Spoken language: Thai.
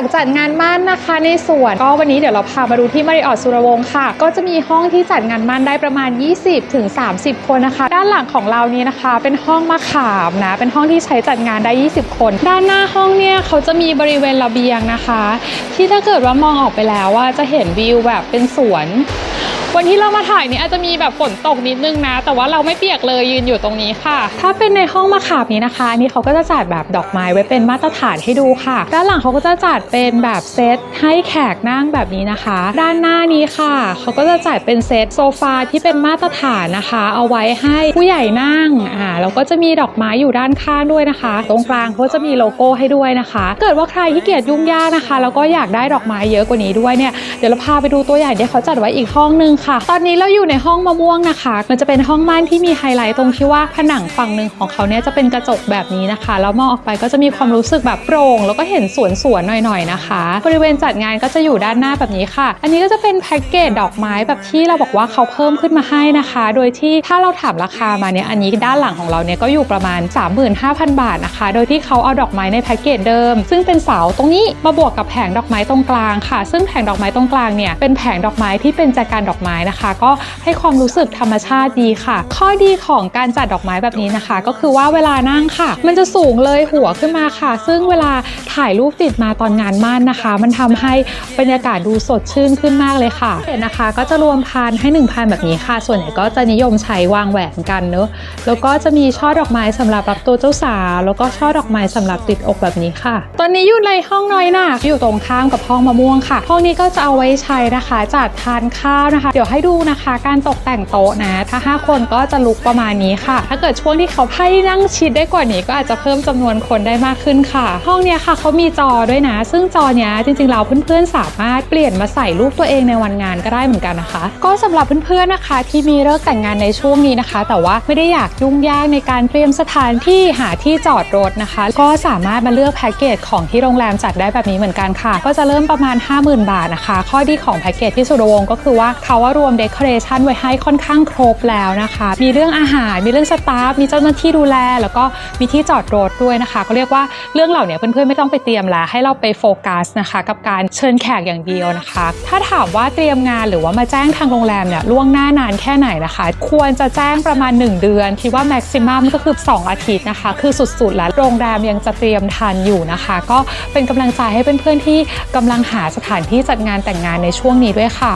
ากจัดงานมั่นนะคะในสวนก็วันนี้เดี๋ยวเราพามาดูที่มาริออทสุรวงศ์ค่ะ ก็จะมีห้องที่จัดงานมั่นได้ประมาณ 20ถึง30คนนะคะ ด้านหลังของเรานี้นะคะ เป็นห้องมะขามนะ เป็นห้องที่ใช้จัดงานได้ 20 คน ด้านหน้าห้องเนี่ยเขาจะมีบริเวณระเบียงนะคะ ที่ถ้าเกิดว่ามองออกไปแล้วว่าจะเห็นวิวแบบเป็นสวน วันที่เรามาถ่ายนี้อาจจะมีแบบฝนตกนิดนึงนะ แต่ว่าเราไม่เปียกเลยยืนอยู่ตรงนี้ค่ะ ถ้าเป็นในห้องมะขามนี้นะคะอันนี่เขาก็จะจัดแบบดอกไม้ไว้เป็นมาตรฐานให้ดูค่ะ ด้านหลังเขาก็จะจัดเป็นแบบเซตให้แขกนั่งแบบนี้นะคะ ด้านหน้านี้ค่ะ เขาก็จะจัดเป็นเซตโซฟาที่เป็นมาตรฐานนะคะ เอาไว้ให้ผู้ใหญ่นั่งอ่าแล้วก็จะมีดอกไม้อยู่ด้านข้างด้วยนะคะ ตรงกลางเขาจะมีโลโก้ให้ด้วยนะคะ เกิดว่าใครที่เกียจยุ่งยากนะคะ แล้วก็อยากได้ดอกไม้เยอะกว่านี้ด้วยเนี่ยเดี๋ยวเราพาไปดูตัวอย่างที่เขาจัดไว้อีกห้องนึงค่ะ ตอนนี้เราอยู่ในห้องมะม่วงนะคะ มันจะเป็นห้องม่านที่มีไฮไลท์ตรงที่ว่าผนังฝั่งหนึ่งของเขาเนี่ยจะเป็นกระจกแบบนี้นะคะ แล้วมองออกไปก็จะมีความรู้สึกแบบโปร่ง แล้วก็เห็นสวนสวนๆหน่อยๆนะคะ บริเวณจัดงานก็จะอยู่ด้านหน้าแบบนี้ค่ะ อันนี้ก็จะเป็นแพ็กเกจดอกไม้แบบที่เราบอกว่าเขาเพิ่มขึ้นมาให้นะคะ โดยที่ถ้าเราถามราคามาเนี่ย อันนี้ด้านหลังของเราเนี่ยก็อยู่ประมาณ 35,000 บาทนะคะ โดยที่เขาเอาดอกไม้ในแพ็กเกจเดิม ซึ่งเป็นเสาตรงนี้มาบวกกับแผงดอกไม้ตรงกลางค่ะ ซึ่งแผงดอกไม้ตรงกลางเนี่ยเป็นแผงดอกไม้ที่เป็นจากการดอกไม้นะคะ ก็ให้ความรู้สึกธรรมชาติดีค่ะ ข้อดีของการจัดดอกไม้แบบนี้นะคะ ก็คือว่าเวลานั่งค่ะ มันจะสูงเลยหัวขึ้นมาค่ะ ซึ่งเวลาถ่ายรูปติดมาตอนงานมั่นนะคะ มันทำให้บรรยากาศดูสดชื่นขึ้นมากเลยค่ะเห็นนะคะ ก็จะรวมพานให้1พันแบบนี้ค่ะ ส่วนใหญ่ก็จะนิยมใช้วางแหวนกันเนอะแล้วก็จะมีช่อดอกไม้สำหรับรับตัวเจ้าสาวแล้วก็ช่อดอกไม้สำหรับติดอกแบบนี้ค่ะ ตอนนี้อยู่ในห้องน้อยหนาอยู่ตรงข้ามกับห้องมะม่วงค่ะ ห้องนี้ก็จะเอาไว้ใช้นะคะจัดทานข้าวนะคะ เดี๋ยวให้ดูนะคะ การตกแต่งโต๊ะนะถ้า 5 คนก็จะลุกประมาณนี้ค่ะ ถ้าเกิดช่วงที่เขาให้นั่งชิดได้กว่านี้ก็อาจจะเพิ่มจำนวนคนได้มากขึ้นค่ะ ห้องเนี้ยค่ะเขามีจอด้วยนะ ซึ่งจอเนี้ยจริงๆเราเพื่อนๆสามารถเปลี่ยนมาใส่รูปตัวเองในวันงานก็ได้เหมือนกันนะคะ ก็สำหรับเพื่อนๆนะคะ ที่มีเลิกแต่งงานในช่วงนี้นะคะ แต่ว่าไม่ได้อยากยุ่งยากในการเตรียมสถานที่หาที่จอดรถนะคะ ก็สามารถมาเลือกแพ็กเกจของที่โรงแรมจัดได้แบบนี้เหมือนกันค่ะ ก็จะเริ่มประมาณ 50,000 บาทนะคะ ข้อดีของแพ็กเกจที่สุรวงก็คือว่าเขาว่ารวมเดคอเรชันไว้ให้ค่อนข้างครบแล้วนะคะ มีเรื่องอาหาร มีเรื่องสตาฟ มีเจ้าหน้าที่ดูแล แล้วก็มีที่จอดรถด้วยนะคะ ก็เรียกว่าเรื่องเหล่านี้เพื่อนๆไม่ต้องไปเตรียมแล้วให้เราไปโฟกัสนะคะ กับการเชิญแขกอย่างเดียวนะคะ ถ้าถามว่าเตรียมงานหรือว่ามาแจ้งทางโรงแรมเนี่ยล่วงหน้านานแค่ไหนนะคะ ควรจะแจ้งประมาณ 1 เดือนคิดว่าแม็กซิมัมก็คือ 2 อาทิตย์นะคะ คือสุดๆ แล้วโรงแรมยังจะเตรียมทันอยู่นะคะ ก็เป็นกำลังใจให้เพื่อนๆที่กำลังหาสถานที่จัดงานแต่งงานในช่วงนี้ด้วยค่ะ